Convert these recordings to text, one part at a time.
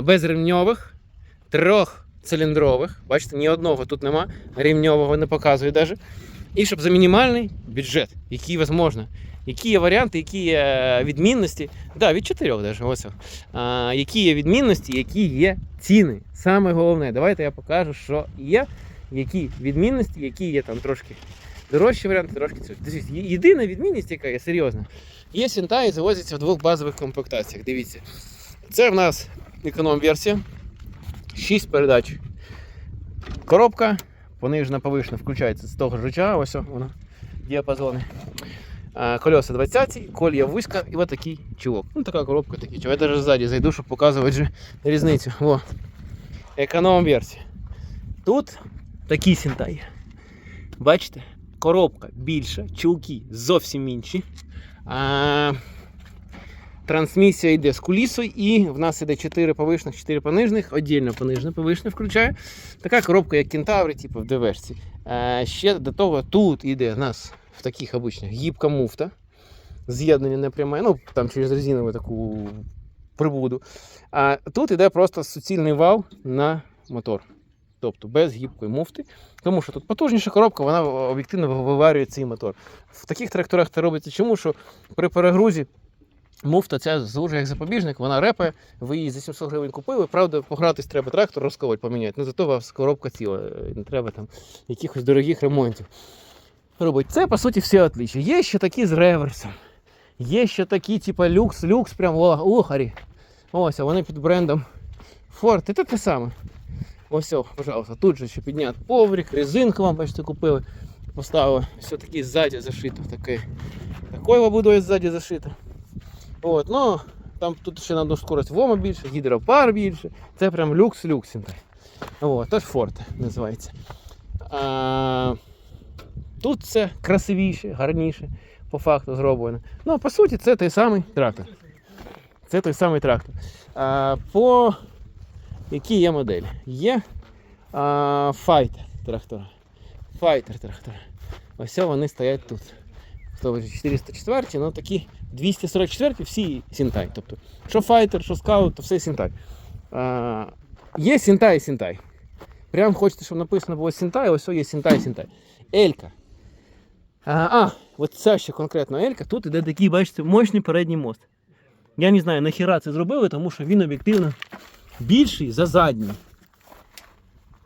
безремньових, трьохциліндрових. Бачите, ні одного тут нема, рівньового не показує навіть. І щоб за мінімальний бюджет, який можна. Які є варіанти, які є відмінності? Да, від чотирьох даже, ось. А, які є відмінності, які є ціни. Саме головне, давайте я покажу, що є, які відмінності, які є там трошки дорожчі варіанти, трошки це. Єдина відмінність, яка є серйозна, є сінта і завозяться в двох базових комплектаціях. Дивіться. Це в нас економ-версія. 6 передач. Коробка, понижена повишена включається з того ж рычага, ось о, воно, діапазони. Колеса 20, колья вузька і ось такий чулок. Ну така коробка, такий чулок. Я навіть ззаді зайду, щоб показувати же різницю. Во. Економ-версія. Тут такі сінтай. Бачите? Коробка більша, чулки зовсім інші. А, трансмісія йде з кулісою, і в нас іде 4 повишних, 4 понижних, віддільно понижне повишне включає. Така коробка, як кентаври, типу в ДВшці. А, ще до того тут іде в нас в таких обичних гібка муфта. З'єднання не пряме, ну там через резинову таку прибуду. А тут іде просто суцільний вал на мотор. Тобто без гібкої муфти. Тому що тут потужніша коробка, вона об'єктивно виварює цей мотор. В таких тракторах це робиться чому, що при перегрузі муфта ця служить як запобіжник, вона репає, ви її за 700 гривень купили. Правда, погратись треба трактор, розковать поміняти. Ну зато у вас коробка ціла, не треба там якихось дорогих ремонтів. Робить. Це, по суті, все отличі. Є ще такі з реверсом. Є ще такі, типу люкс, люкс, прям о, охарі. Ось, а вони під брендом Ford. І це те саме. Ось, пожалуйста, тут же ще підняти поврік, резинку вам, бачите, купили. Поставили. Все таки ззаді зашито. Таке. Такою лабудою ззаді зашито. От, ну, там тут ще на скорость вома більше, гідропар більше. Це прям люкс-люкс. Теж Ford називається. А, тут це красивіше, гарніше, по факту зроблено. Ну, по суті, це той самий трактор. Це той самий трактор. А, по які є моделі? Є а, файтер трактора. Файтер трактора. Ось вони стоять тут. 404, ну такі 244 всі сінтай. Тобто, що файтер, що скаут, то все сінтай. А, є сінтай і сінтай. Прям хочете, щоб написано було сінтай, ось є сінтай, сінтай. Елька. А, а, от це ще конкретно Елька. Тут іде такий, бачите, мощний передній мост. Я не знаю, нахіра це зробили, тому що він об'єктивно більший за задній.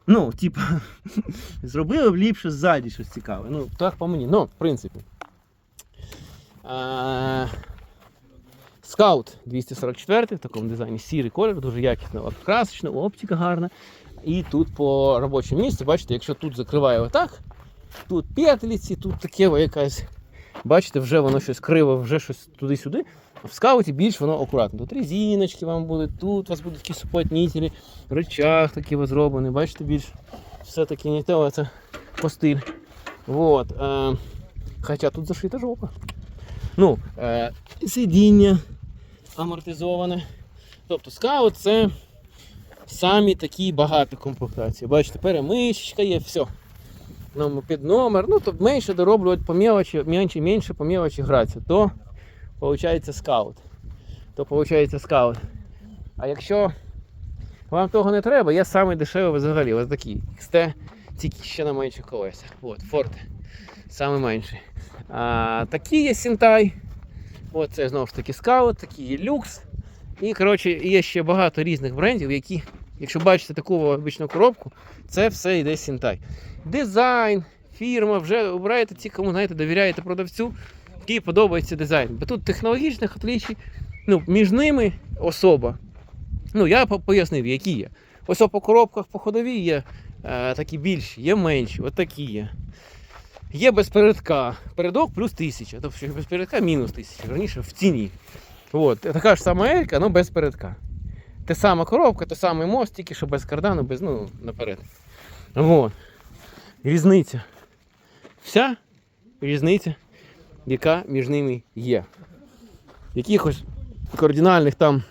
Ну, типа, зробили б ліпше ззаді щось цікаве. Ну, так по мені. Ну, в принципі. Скаут 244 в такому дизайні сірий колір, дуже якісно красочно, оптика гарна. І тут по робочому місці, бачите, якщо тут закриває отак, тут петлиці, тут таке якась. Бачите, вже воно щось криво, вже щось туди-сюди. В скауті більш воно акуратно. Тут резиночки вам будуть, тут у вас будуть такі суплотнителі, рычаг такий от зроблений, бачите, більш все-таки не те, це по стиль. Вот. Е, хоча тут зашита жопа. Ну, е, сидіння амортизоване. Тобто скаут це самі такі багаті комплектації. Бачите, перемичка є, все. Номер під номер, ну то менше дороблювати по мелочі, менше, менше по мелочі гратися, то виходить скаут. То виходить скаут. А якщо вам того не треба, є самий дешевий взагалі, ось такий. XT, тільки ще на менших колесах. От, Ford. Саме менший. А, такі є Сінтай. От це знову ж таки скаут, такий є люкс. І коротше, є ще багато різних брендів, які, якщо бачите таку обичну коробку, це все йде Сінтай. Дизайн, фірма, вже обираєте ті, кому знаєте, довіряєте продавцю, який подобається дизайн. Бо тут технологічних отличій, ну, між ними особа. Ну, я пояснив, які є. Ось по коробках по ходовій є е, такі більші, є менші, такі є. Є без передка. Передок плюс 1000. Тобто без передка мінус 1000. Раніше в ціні. От. Така ж сама Елька, але без передка. Те сама коробка, те самий мост, тільки що без кардану, без, ну, наперед. Вот. Різниця. Вся різниця, яка між ними є. Якихось кардинальних там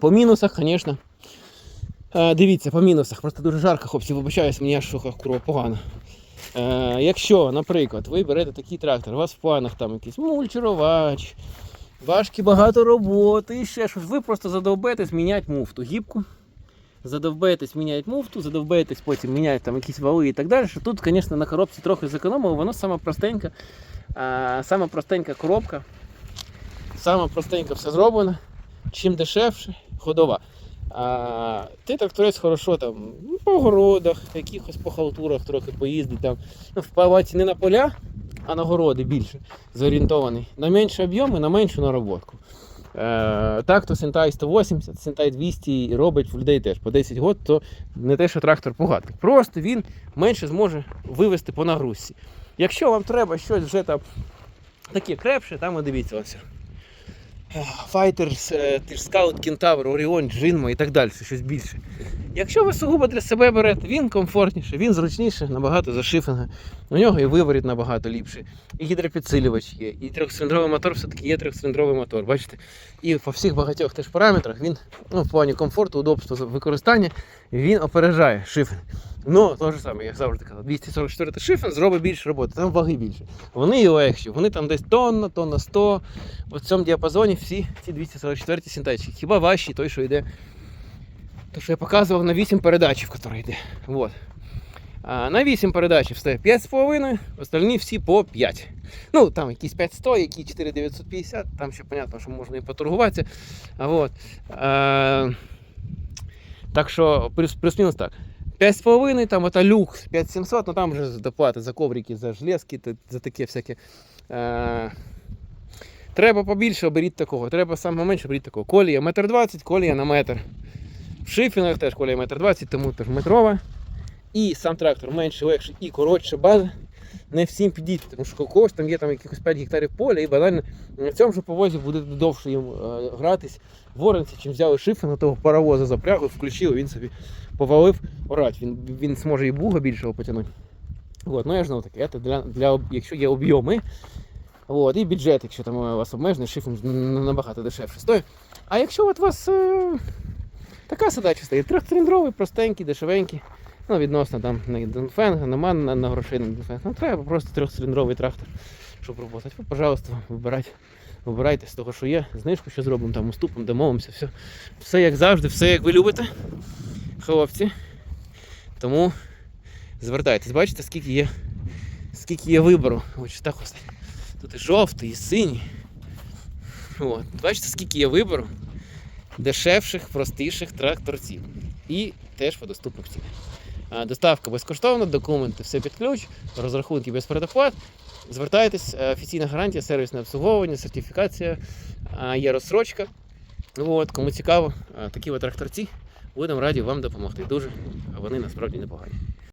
по мінусах, звісно. Е, дивіться, по мінусах. Просто дуже жарко, хлопці, вибачаюсь, мені аж шуха курва погано. Е, якщо, наприклад, ви берете такий трактор, у вас в планах там якийсь мульчерувач, Важкі багато роботи і ще щось. Ви просто задовбетесь міняти муфту гібку. Задовбаєтесь міняти муфту, задовбаєтесь потім міняти там якісь вали і так далі. Що тут, звісно, на коробці трохи зекономили, воно саме простенька, а, саме простенька коробка, саме простенько все зроблено. Чим дешевше, ходова. А, ти тракторець хорошо там ну, по городах, якихось по халтурах трохи поїздить там. Ну, в палаці не на поля, а на городи більше зорієнтований. На менші об'єми, на меншу нароботку. Е, так, то Сентай 180, Сентай 200 і робить в людей теж по 10 років, то не те, що трактор поганий. Просто він менше зможе вивести по нагрузці. Якщо вам треба щось вже там таке крепше, там дивіться ось. Файтерс, ти скаут, кентавр, Оріон, Джинма і так далі, щось більше. Якщо ви сугубо для себе берете, він комфортніше, він зручніше, набагато за шифінга. У нього і виворіт набагато ліпший, і гідропідсилювач є, і трьохциліндровий мотор все-таки є трьохциліндровий мотор. Бачите? І по всіх багатьох теж параметрах він ну, в плані комфорту, удобства використання він опережає шифінг. Ну, то ж саме, як завжди казав, 244 шифен зробить більше роботи, там ваги більше. Вони і легші, вони там десь тонна, тонна 100. От в цьому діапазоні всі ці 244 синтайчики. Хіба важчий той, що йде. То, що я показував на 8 передачів, який йде. Вот. А на 8 передач встає 5,5, остальні всі по 5. Ну, там якісь 500, які 4950, там ще понятно, що можна і поторгуватися. Вот. А, так що плюс-мінус так. 5,5, там это люкс, 5700, ну там вже доплати за коврики, за железки, за таке всяке. Е, треба побільше, оберіть такого. Треба саме менше, оберіть такого. Колія 1,20 м, колія на метр. В шифінгах теж колія 1,20 м, тому теж метрова. І сам трактор менше, легше і коротше база. Не всім підійти, тому що у когось там є там якихось 5 гектарів поля, і банально на цьому ж повозі буде довше їм е, гратись в Оренці, чим взяли шифер на того паровоза запрягли, включили, він собі повалив орать. Він, він зможе і буга більшого потягнути. От, ну я ж знову таки, для, для, якщо є об'єми, от, і бюджет, якщо там у вас обмежений, шифінг набагато дешевше стоїть. А якщо от у вас е, така задача стоїть, трьохциліндровий, простенький, дешевенький, ну відносно там на Донфенга, нема на, на грошей на Донфенг, нам треба просто трьохциліндровий трактор, щоб роботати. Ви, пожалуйста, вибирайте. Вибирайте з того, що є, знижку що зробимо, там уступимо, домовимося, все. Все як завжди, все як ви любите, хлопці. Тому звертайтесь, бачите, скільки є, скільки є вибору. Ось так ось. Тут і жовтий, і синій. От. Бачите, скільки є вибору дешевших, простіших тракторців. І теж по доступних цінах. Доставка безкоштовна, документи все під ключ, розрахунки без предоплат. Звертайтесь, е, офіційна гарантія, сервісне обслуговування, сертифікація, є розсрочка. От, кому цікаво, такі от тракторці, будемо раді вам допомогти. Дуже, вони насправді непогані.